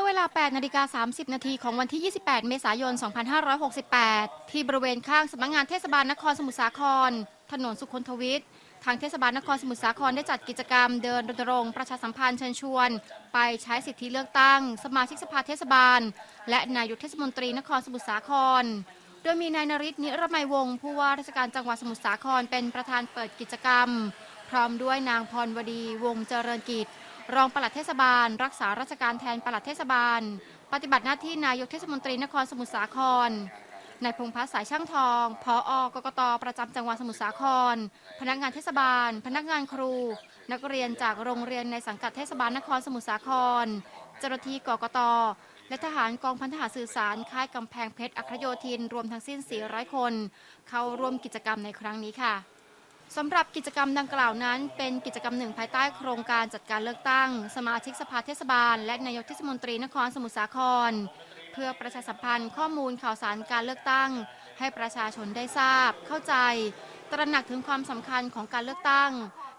มื่อเวลา 8 นาฬิกา 30 นาทีของวันที่ 28 เมษายน 2568 ที่บริเวณข้างสำนักงานเทศบาลนครสมุทรสาคร ถนนสุคนทวิทย์ ทางเทศบาลนครสมุทรสาครได้จัดกิจกรรมเดินรณรงค์ประชาสัมพันธ์เชิญชวน ไปใช้สิทธิเลือกตั้ง สมาชิกสภาเทศบาล และนายกเทศมนตรีนครสมุทรสาคร โดยมีนายนริศนิรมัยวงศ์ผู้ว่าราชการจังหวัดสมุทรสาครเป็นประธานเปิดกิจกรรม พร้อมด้วยนางพรวดีวงศ์เจริญกิจ รองปลัดเทศบาล รักษาราชการแทนปลัดเทศบาล ปฏิบัติหน้าที่นายกเทศมนตรีนครสมุทรสาครนายพงพัฒน์สายช่างทอง พออกกต ประจำจังหวัดสมุทรสาคร พนักงานเทศบาล พนักงานครู นักเรียนจากโรงเรียนในสังกัดเทศบาลนครสมุทรสาคร เจ้าหน้าที่กกต และทหารกองพันทหารสื่อสาร ค่ายกำแพงเพชร อัครโยธิน รวมทั้งสิ้น 400 คน เข้าร่วมกิจกรรมในครั้งนี้ค่ะ สำหรับกิจกรรมดังกล่าวนั้น เป็นกิจกรรมหนึ่งภายใต้โครงการจัดการเลือกตั้ง สมาชิกสภาเทศบาล และนายกเทศมนตรีนครสมุทรสาคร เพื่อประชาสัมพันธ์ข้อมูลข่าวสารการเลือกตั้ง ให้ประชาชนได้ทราบ เข้าใจ ตระหนักถึงความสำคัญของการเลือกตั้ง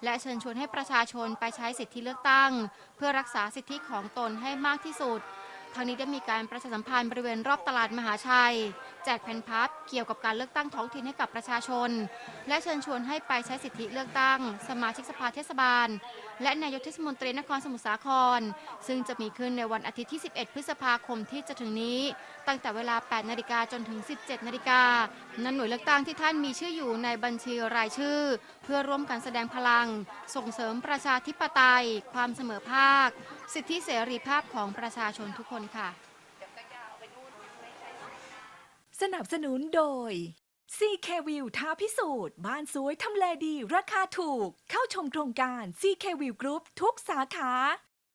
และเชิญชวนให้ประชาชนไปใช้สิทธิเลือกตั้ง เพื่อรักษาสิทธิของตนให้มากที่สุด ทางนี้ได้มีการประชาสัมพันธ์บริเวณรอบตลาดมหาชัย แจกแผ่นพับเกี่ยวกับการเลือกตั้งท้องถิ่นให้กับประชาชน และเชิญชวนให้ไปใช้สิทธิเลือกตั้ง สมาชิกสภาเทศบาล และนายกเทศมนตรีนครสมุทรสาคร ซึ่งจะมีขึ้นในวันอาทิตย์ที่ 11 พฤษภาคมที่จะถึงนี้ ตั้งแต่เวลา 8 นาฬิกาจนถึง 17 นาฬิกานั้นหน่วยเลือกตั้งที่ท่านมีชื่ออยู่ในบัญชีรายชื่อ พื่อร่วมกันแสดงพลัง ส่งเสริมประชาธิปไตย ความเสมอภาค สิทธิเสรีภาพของประชาชนทุกคนค่ะ สนับสนุนโดย CK View ท้าพิสูจน์ บ้านสวยทำเลดี ราคาถูก เข้าชมโครงการ CK View Group ทุกสาขา